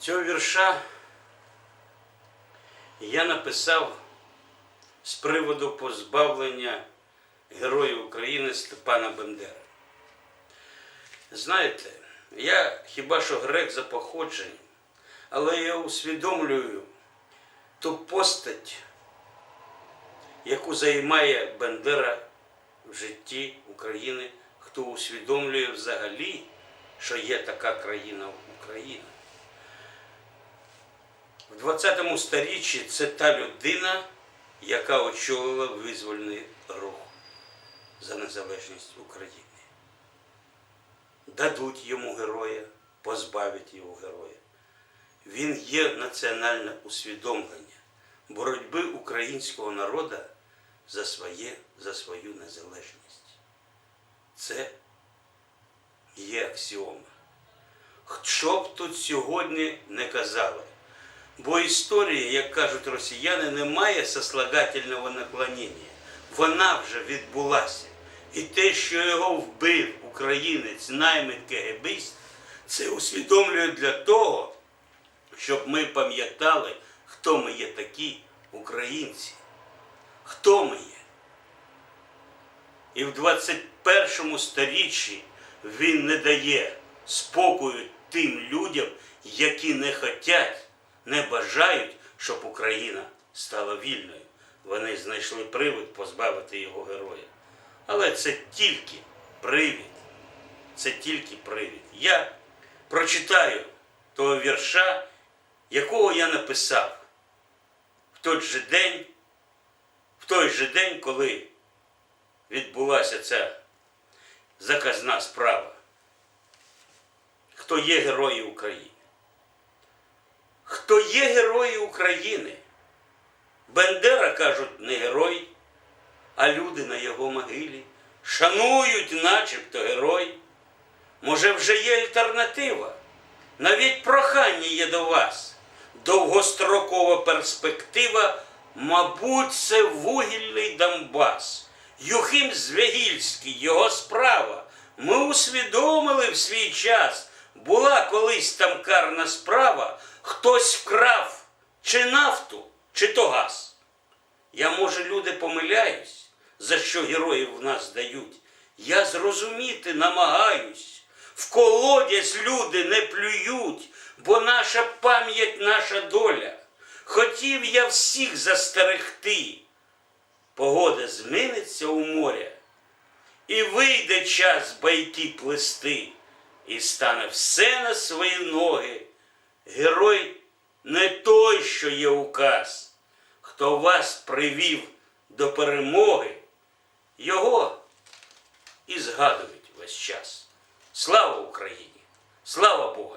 Цього вірша я написав з приводу позбавлення Героя України Степана Бендери. Знаєте, я хіба що грек за походженням, але я усвідомлюю ту постать, яку займає Бендера в житті України, хто усвідомлює взагалі, що є така країна Україна. В 20 сторіччі це та людина, яка очолила визвольний рух за незалежність України. Дадуть йому героя, позбавять його героя. Він є національне усвідомлення боротьби українського народу за, своє, за свою незалежність. Це є аксіома. Що б тут сьогодні не казали, бо історія, як кажуть росіяни, не має сослагательного наклонення. Вона вже відбулася. І те, що його вбив українець, наймит КГБист, це усвідомлює для того, щоб ми пам'ятали, хто ми є такі українці. Хто ми є? І в 21 сторіччі він не дає спокою тим людям, які не хотять, не бажають, щоб Україна стала вільною. Вони знайшли привід позбавити його героя. Але це тільки привід. Це тільки привід. Я прочитаю того вірша, якого я написав в той же день, в той же день, коли відбулася ця заказна справа. Хто є герої України? Хто є герої України? Бендера, кажуть, не герой, а люди на його могилі шанують, начебто герой. Може, вже є альтернатива? Навіть прохання є до вас. Довгострокова перспектива, мабуть, це вугільний Донбас. Юхим Звягільський, його справа. Ми усвідомили в свій час. Була колись там карна справа, хтось вкрав чи нафту, чи то газ. Я, може, люди помиляюсь, за що героїв в нас дають. Я зрозуміти намагаюсь. В колодязь люди не плюють, бо наша пам'ять, наша доля. Хотів я всіх застерегти. Погода зміниться у моря, і вийде час байки плести, і стане все на свої ноги. Герой не той, що є указ, хто вас привів до перемоги, його і згадують весь час. Слава Україні! Слава Богу!